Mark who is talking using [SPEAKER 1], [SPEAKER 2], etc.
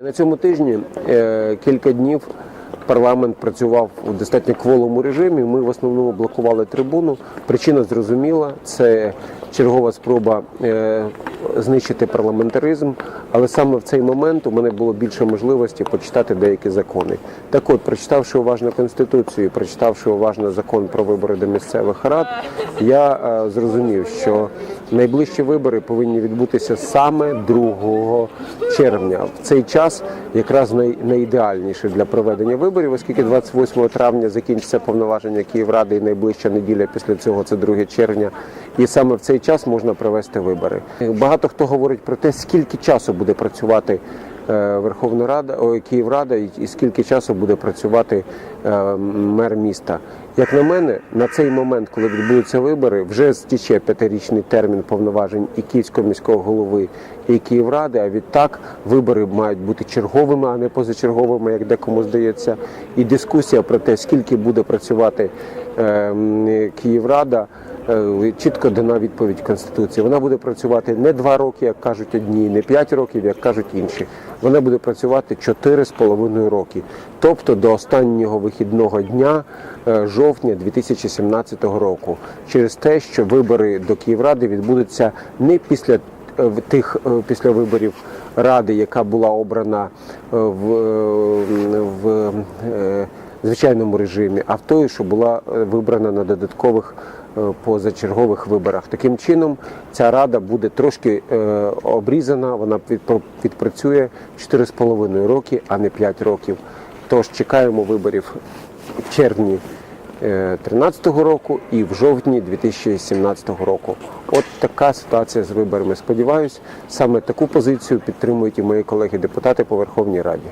[SPEAKER 1] На цьому тижні е, кілька днів парламент працював у достатньо кволому режимі. Ми в основному блокували трибуну. Причина зрозуміла, це чергова спроба е, знищити парламентаризм. Але саме в цей момент у мене було більше можливості почитати деякі закони. Так от, прочитавши уважно конституцію, прочитавши уважно закон про вибори до місцевих рад, я е, зрозумів, що найближчі вибори повинні відбутися саме 2 червня. В цей час якраз най, найідеальніший для проведення виборів, оскільки 28 травня закінчиться повноваження Київради і найближча неділя після цього це 2 червня. І саме в цей час можна провести вибори. Багато хто говорить про те, скільки часу буде працювати Верховна Рада, ой, Київрада і, скільки часу буде працювати е, мер міста. Як на мене, на цей момент, коли відбудуться вибори, вже стіче п'ятирічний термін повноважень і Київського міського голови, і Київради. А відтак вибори мають бути черговими, а не позачерговими, як декому здається. І дискусія про те, скільки буде працювати е, м, Київрада. Е, Чітко дана відповідь Конституції. Вона буде працювати не два роки, як кажуть одні, не п'ять років, як кажуть інші. Вона буде працювати чотири з половиною роки, тобто до останнього вихідного дня е, жовтня 2017 року, через те, що вибори до Київради відбудуться не після е, тих після виборів ради, яка була обрана в, в звичайному режимі, а в той, що була е, вибрана на додаткових е, позачергових виборах. Таким чином, ця рада буде трошки е, обрізана, вона відпрацює 4,5 роки, а не 5 років. Тож чекаємо виборів в червні 2013 року і в жовтні 2017 року. От така ситуація з виборами. Сподіваюсь, саме таку позицію підтримують і мої колеги-депутати по Верховній Раді.